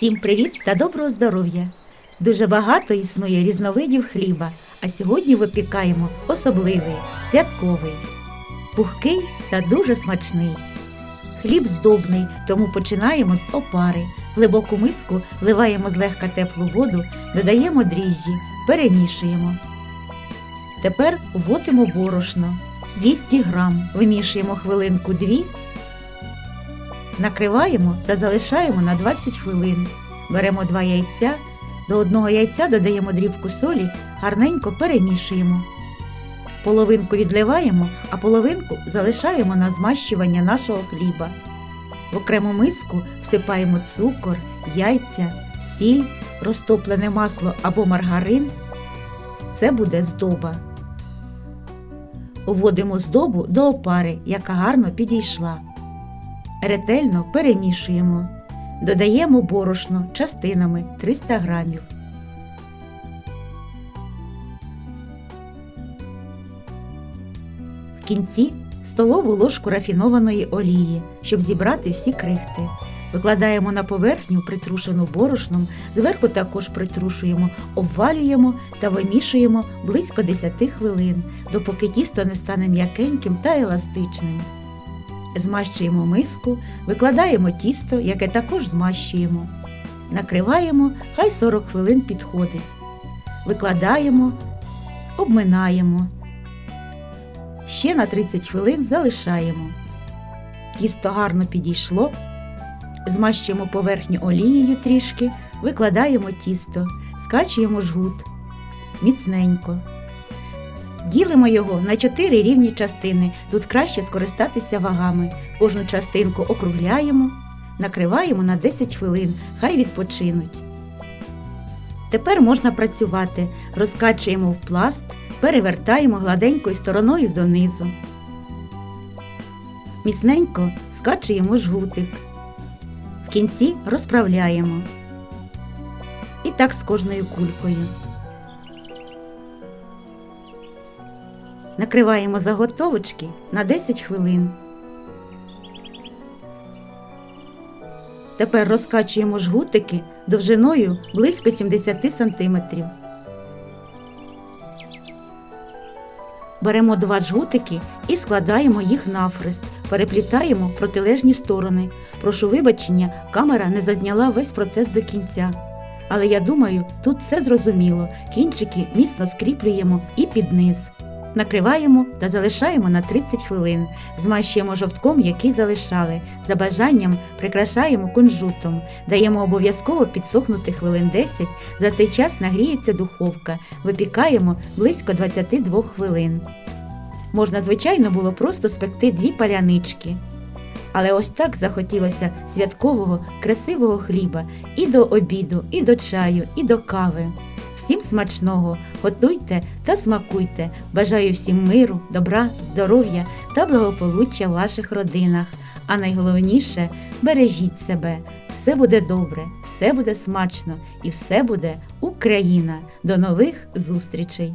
Всім привіт та доброго здоров'я! Дуже багато існує різновидів хліба, а сьогодні випікаємо особливий, святковий, пухкий та дуже смачний. Хліб здобний, тому починаємо з опари. В глибоку миску вливаємо злегка теплу воду, додаємо дріжджі, перемішуємо. Тепер вводимо борошно 200 грам, вимішуємо хвилинку дві Накриваємо та залишаємо на 20 хвилин. Беремо два яйця, до одного яйця додаємо дрібку солі, гарненько перемішуємо. Половинку відливаємо, а половинку залишаємо на змащування нашого хліба. В окрему миску всипаємо цукор, яйця, сіль, розтоплене масло або маргарин. Це буде здоба. Вводимо здобу до опари, яка гарно підійшла. Ретельно перемішуємо. Додаємо борошно частинами 300 грамів. В кінці столову ложку рафінованої олії, щоб зібрати всі крихти. Викладаємо на поверхню притрушену борошном, зверху також притрушуємо, обвалюємо та вимішуємо близько 10 хвилин, допоки тісто не стане м'якеньким та еластичним. Змащуємо миску, викладаємо тісто, яке також змащуємо. Накриваємо, хай 40 хвилин підходить. Викладаємо, обминаємо. Ще на 30 хвилин залишаємо. Тісто гарно підійшло. Змащуємо поверхню олією трішки, викладаємо тісто, скачуємо жгут. Міцненько. Ділимо його на чотири рівні частини. Тут краще скористатися вагами. Кожну частинку округляємо, накриваємо на 10 хвилин, хай відпочинуть. Тепер можна працювати. Розкачуємо в пласт, перевертаємо гладенькою стороною донизу. Міцненько скачуємо жгутик. В кінці розправляємо. І так з кожною кулькою. Накриваємо заготовочки на 10 хвилин. Тепер розкачуємо жгутики довжиною близько 70 см. Беремо два жгутики і складаємо їх навхрест, переплітаємо протилежні сторони. Прошу вибачення, камера не зазняла весь процес до кінця. Але я думаю, тут все зрозуміло. Кінчики міцно скріплюємо і під низ. Накриваємо та залишаємо на 30 хвилин. Змащуємо жовтком, який залишали. За бажанням прикрашаємо кунжутом. Даємо обов'язково підсохнути хвилин 10. За цей час нагріється духовка. Випікаємо близько 22 хвилин. Можна, звичайно, було просто спекти дві палянички. Але ось так захотілося святкового, красивого хліба і до обіду, і до чаю, і до кави. Всім смачного, готуйте та смакуйте. Бажаю всім миру, добра, здоров'я та благополуччя в ваших родинах. А найголовніше бережіть себе. Все буде добре, все буде смачно і все буде Україна. До нових зустрічей!